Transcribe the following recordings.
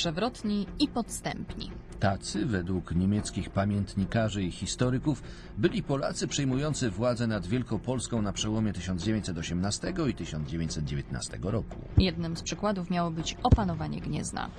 przewrotni i podstępni. Tacy, według niemieckich pamiętnikarzy i historyków, byli Polacy przejmujący władzę nad Wielkopolską na przełomie 1918 i 1919 roku. Jednym z przykładów miało być opanowanie Gniezna.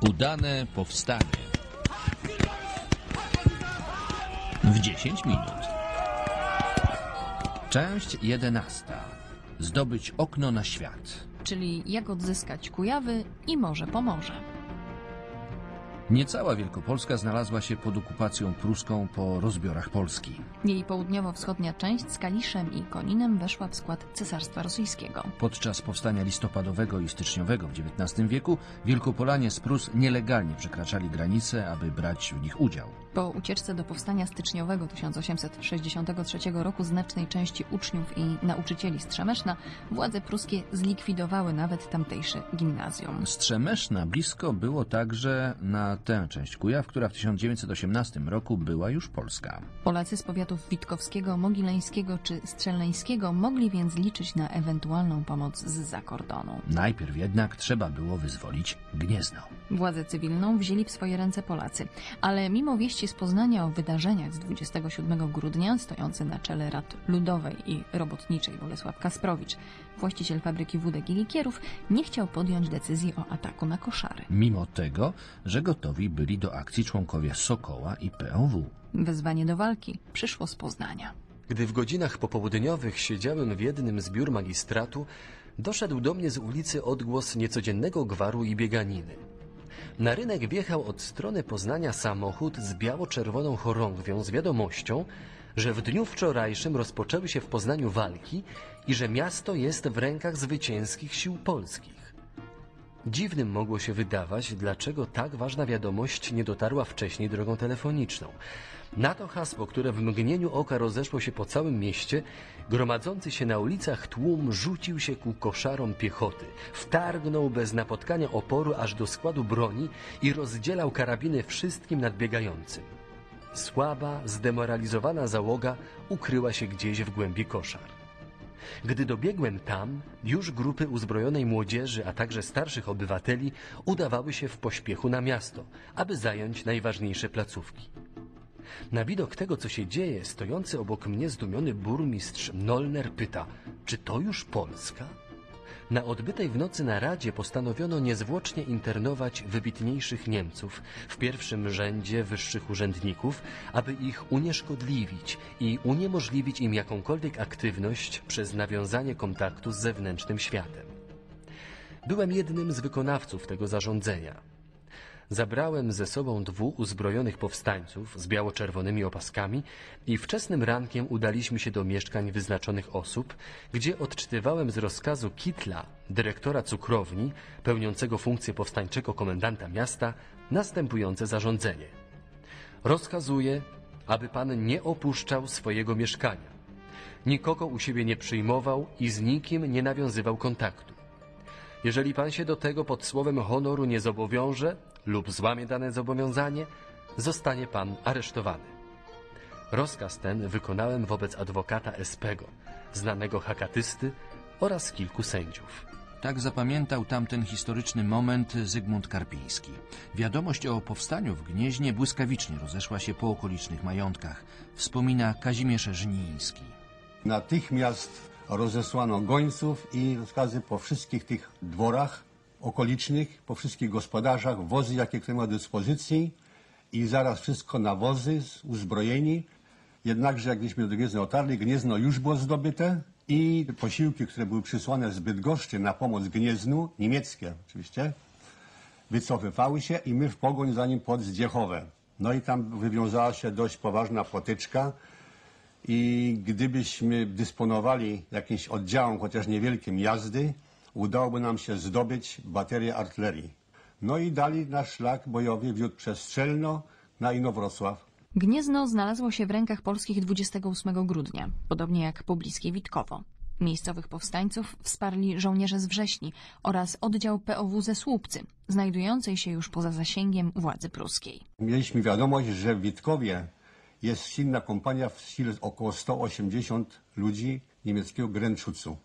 Udane powstanie. W 10 minut. Część 11. Zdobyć okno na świat. Czyli jak odzyskać Kujawy i może Pomorze. Niecała Wielkopolska znalazła się pod okupacją pruską po rozbiorach Polski. Jej południowo-wschodnia część z Kaliszem i Koninem weszła w skład Cesarstwa Rosyjskiego. Podczas powstania listopadowego i styczniowego w XIX wieku Wielkopolanie z Prus nielegalnie przekraczali granice, aby brać w nich udział. Po ucieczce do powstania styczniowego 1863 roku znacznej części uczniów i nauczycieli Strzemeszna władze pruskie zlikwidowały nawet tamtejsze gimnazjum. Strzemeszna blisko było także na tę część Kujaw, która w 1918 roku była już polska. Polacy z powiatów witkowskiego, mogileńskiego czy strzelneńskiego mogli więc liczyć na ewentualną pomoc z-za kordonu. Najpierw jednak trzeba było wyzwolić Gniezno. Władzę cywilną wzięli w swoje ręce Polacy, ale mimo wieści z Poznania o wydarzeniach z 27 grudnia, stojący na czele Rad Ludowej i Robotniczej Bolesław Kasprowicz, właściciel fabryki wódek i likierów, nie chciał podjąć decyzji o ataku na koszary. Mimo tego, że gotowi byli do akcji członkowie Sokoła i POW. Wezwanie do walki przyszło z Poznania. Gdy w godzinach popołudniowych siedziałem w jednym z biur magistratu, doszedł do mnie z ulicy odgłos niecodziennego gwaru i bieganiny. Na rynek wjechał od strony Poznania samochód z biało-czerwoną chorągwią z wiadomością, że w dniu wczorajszym rozpoczęły się w Poznaniu walki i że miasto jest w rękach zwycięskich sił polskich. Dziwnym mogło się wydawać, dlaczego tak ważna wiadomość nie dotarła wcześniej drogą telefoniczną. Na to hasło, które w mgnieniu oka rozeszło się po całym mieście, gromadzący się na ulicach tłum rzucił się ku koszarom piechoty, wtargnął bez napotkania oporu aż do składu broni i rozdzielał karabiny wszystkim nadbiegającym. Słaba, zdemoralizowana załoga ukryła się gdzieś w głębi koszar. Gdy dobiegłem tam, już grupy uzbrojonej młodzieży, a także starszych obywateli udawały się w pośpiechu na miasto, aby zająć najważniejsze placówki. Na widok tego, co się dzieje, stojący obok mnie zdumiony burmistrz Nolner pyta, czy to już Polska? Na odbytej w nocy naradzie postanowiono niezwłocznie internować wybitniejszych Niemców, w pierwszym rzędzie wyższych urzędników, aby ich unieszkodliwić i uniemożliwić im jakąkolwiek aktywność przez nawiązanie kontaktu z zewnętrznym światem. Byłem jednym z wykonawców tego zarządzenia. Zabrałem ze sobą dwóch uzbrojonych powstańców z biało-czerwonymi opaskami i wczesnym rankiem udaliśmy się do mieszkań wyznaczonych osób, gdzie odczytywałem z rozkazu Kitla, dyrektora cukrowni, pełniącego funkcję powstańczego komendanta miasta, następujące zarządzenie. Rozkazuję, aby pan nie opuszczał swojego mieszkania. Nikogo u siebie nie przyjmował i z nikim nie nawiązywał kontaktu. Jeżeli pan się do tego pod słowem honoru nie zobowiąże lub złamie dane zobowiązanie, zostanie pan aresztowany. Rozkaz ten wykonałem wobec adwokata Espego, znanego hakatysty oraz kilku sędziów. Tak zapamiętał tamten historyczny moment Zygmunt Karpiński. Wiadomość o powstaniu w Gnieźnie błyskawicznie rozeszła się po okolicznych majątkach. Wspomina Kazimierz Żniński. Natychmiast rozesłano gońców i rozkazy po wszystkich tych dworach okolicznych, po wszystkich gospodarzach, wozy jakie kto ma do dyspozycji i zaraz wszystko na wozy, uzbrojeni. Jednakże jak do Gniezna otarli, Gniezno już było zdobyte i posiłki, które były przysłane z Bydgoszczy na pomoc Gnieznu, niemieckie oczywiście, wycofywały się i my w pogoń za nim pod. No i tam wywiązała się dość poważna potyczka i gdybyśmy dysponowali jakimś oddziałem, chociaż niewielkim jazdy, udałoby nam się zdobyć baterię artylerii. No i dali nasz szlak bojowy wiódł przez Strzelno na Inowrocław. Gniezno znalazło się w rękach polskich 28 grudnia, podobnie jak pobliskie Witkowo. Miejscowych powstańców wsparli żołnierze z Wrześni oraz oddział POW ze Słupcy, znajdującej się już poza zasięgiem władzy pruskiej. Mieliśmy wiadomość, że w Witkowie jest silna kompania w sile około 180 ludzi niemieckiego Grenzschutzu.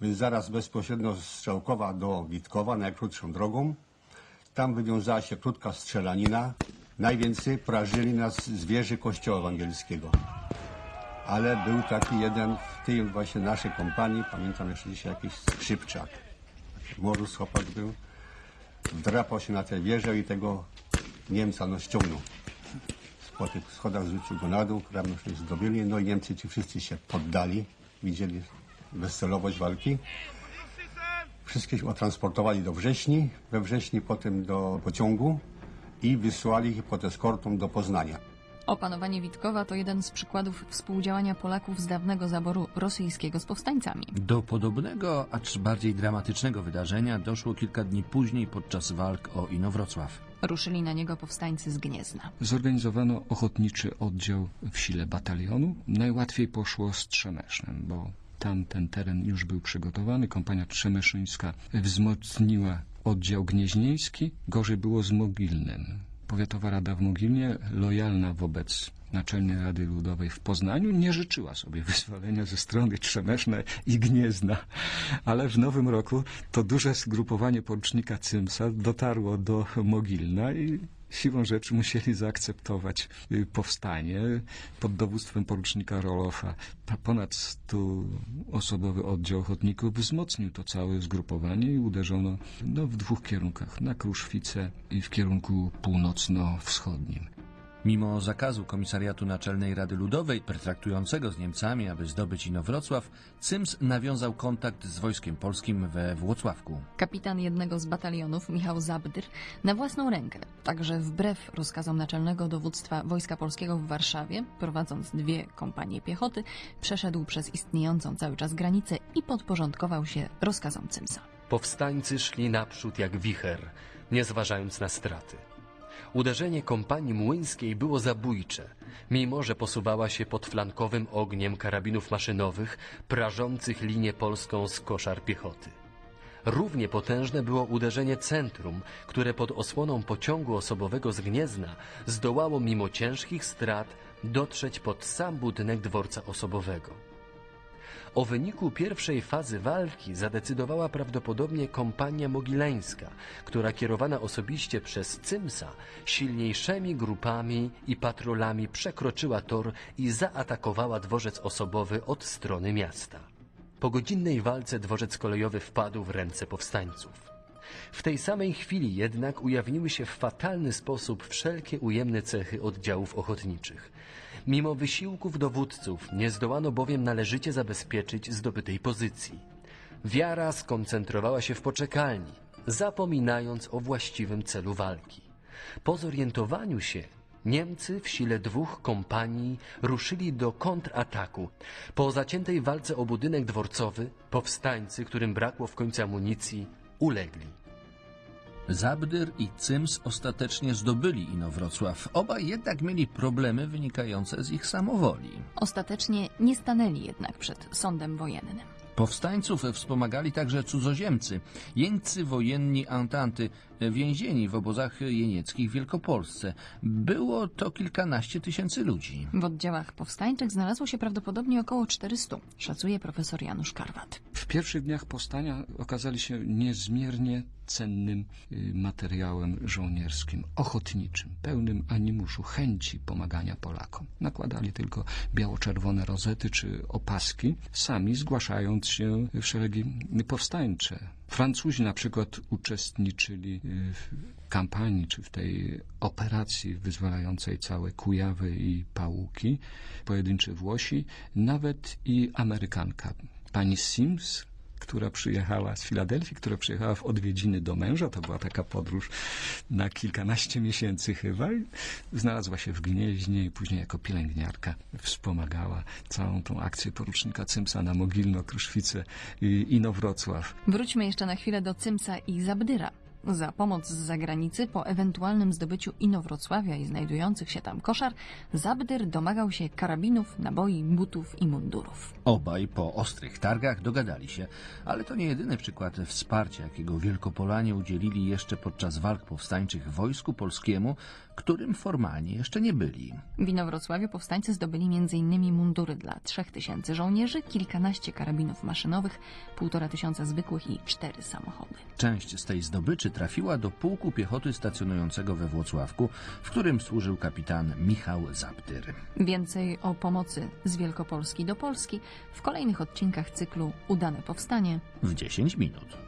Więc zaraz bezpośrednio z Strzałkowa do Witkowa, najkrótszą drogą. Tam wywiązała się krótka strzelanina. Najwięcej prażyli nas z wieży kościoła ewangelskiego. Ale był taki jeden w tej właśnie naszej kompanii, pamiętam jeszcze dzisiaj jakiś skrzypczak. Morus chłopak był. Wdrapał się na tę wieżę i tego Niemca no ściągnął. Po tych schodach zrzucił go na dół, już nie zdobyli. No i Niemcy ci wszyscy się poddali. Widzieli bezcelowość walki. Wszystkich otransportowali do Wrześni, we Wrześni potem do pociągu i wysłali ich pod eskortą do Poznania. Opanowanie Witkowa to jeden z przykładów współdziałania Polaków z dawnego zaboru rosyjskiego z powstańcami. Do podobnego, acz bardziej dramatycznego wydarzenia doszło kilka dni później podczas walk o Inowrocław. Ruszyli na niego powstańcy z Gniezna. Zorganizowano ochotniczy oddział w sile batalionu. Najłatwiej poszło z Trzemesznem, bo tam ten teren już był przygotowany. Kompania Trzemeszyńska wzmocniła oddział gnieźnieński. Gorzej było z Mogilnem. Powiatowa Rada w Mogilnie, lojalna wobec Naczelnej Rady Ludowej w Poznaniu, nie życzyła sobie wyzwolenia ze strony Trzemeszna i Gniezna. Ale w nowym roku to duże zgrupowanie porucznika Cymsa dotarło do Mogilna i siłą rzeczy musieli zaakceptować y, powstanie pod dowództwem porucznika Rolofa. Pa- Ponad 100 osobowy oddział ochotników wzmocnił to całe zgrupowanie i uderzono no, w dwóch kierunkach, na Kruszwicę i w kierunku północno-wschodnim. Mimo zakazu Komisariatu Naczelnej Rady Ludowej, pretraktującego z Niemcami, aby zdobyć Inowrocław, Cyms nawiązał kontakt z wojskiem polskim we Włocławku. Kapitan jednego z batalionów, Michał Zabdyr, na własną rękę, także wbrew rozkazom naczelnego dowództwa Wojska Polskiego w Warszawie, prowadząc dwie kompanie piechoty, przeszedł przez istniejącą cały czas granicę i podporządkował się rozkazom Cymsa. Powstańcy szli naprzód jak wicher, nie zważając na straty. Uderzenie kompanii młyńskiej było zabójcze, mimo że posuwała się pod flankowym ogniem karabinów maszynowych prażących linię polską z koszar piechoty. Równie potężne było uderzenie centrum, które pod osłoną pociągu osobowego z Gniezna zdołało mimo ciężkich strat dotrzeć pod sam budynek dworca osobowego. O wyniku pierwszej fazy walki zadecydowała prawdopodobnie kompania mogileńska, która kierowana osobiście przez Cymsa silniejszymi grupami i patrolami przekroczyła tor i zaatakowała dworzec osobowy od strony miasta. Po godzinnej walce dworzec kolejowy wpadł w ręce powstańców. W tej samej chwili jednak ujawniły się w fatalny sposób wszelkie ujemne cechy oddziałów ochotniczych. Mimo wysiłków dowódców nie zdołano bowiem należycie zabezpieczyć zdobytej pozycji. Wiara skoncentrowała się w poczekalni, zapominając o właściwym celu walki. Po zorientowaniu się Niemcy w sile dwóch kompanii ruszyli do kontrataku. Po zaciętej walce o budynek dworcowy powstańcy, którym brakło w końcu amunicji, ulegli. Zabdyr i Cyms ostatecznie zdobyli Inowrocław. Obaj jednak mieli problemy wynikające z ich samowoli. Ostatecznie nie stanęli jednak przed sądem wojennym. Powstańców wspomagali także cudzoziemcy, jeńcy wojenni Antanty, więzieni w obozach jenieckich w Wielkopolsce. Było to kilkanaście tysięcy ludzi. W oddziałach powstańczych znalazło się prawdopodobnie około 400, szacuje profesor Janusz Karwat. W pierwszych dniach powstania okazali się niezmiernie cennym y, materiałem żołnierskim, ochotniczym, pełnym animuszu, chęci pomagania Polakom. Nakładali tylko biało-czerwone rozety czy opaski, sami zgłaszając się w szeregi powstańcze. Francuzi na przykład uczestniczyli y, w kampanii, czy w tej operacji wyzwalającej całe Kujawy i Pałuki, pojedynczy Włosi, nawet i Amerykanka, pani Sims, która przyjechała z Filadelfii, która przyjechała w odwiedziny do męża. To była taka podróż na kilkanaście miesięcy chyba. I znalazła się w Gnieźnie i później jako pielęgniarka wspomagała całą tą akcję porucznika Cymsa na Mogilno, Kruszwice i Inowrocław. Wróćmy jeszcze na chwilę do Cymsa i Zabdyra. Za pomoc z zagranicy po ewentualnym zdobyciu Inowrocławia i znajdujących się tam koszar, Zabdyr domagał się karabinów, naboi, butów i mundurów. Obaj po ostrych targach dogadali się, ale to nie jedyny przykład wsparcia, jakiego Wielkopolanie udzielili jeszcze podczas walk powstańczych wojsku polskiemu, którym formalnie jeszcze nie byli. W Inowrocławiu powstańcy zdobyli m.in. mundury dla 3000 żołnierzy, kilkanaście karabinów maszynowych, półtora tysiąca zwykłych i cztery samochody. Część z tej zdobyczy trafiła do pułku piechoty stacjonującego we Włocławku, w którym służył kapitan Michał Zabdyr. Więcej o pomocy z Wielkopolski do Polski w kolejnych odcinkach cyklu Udane Powstanie W 10 minut.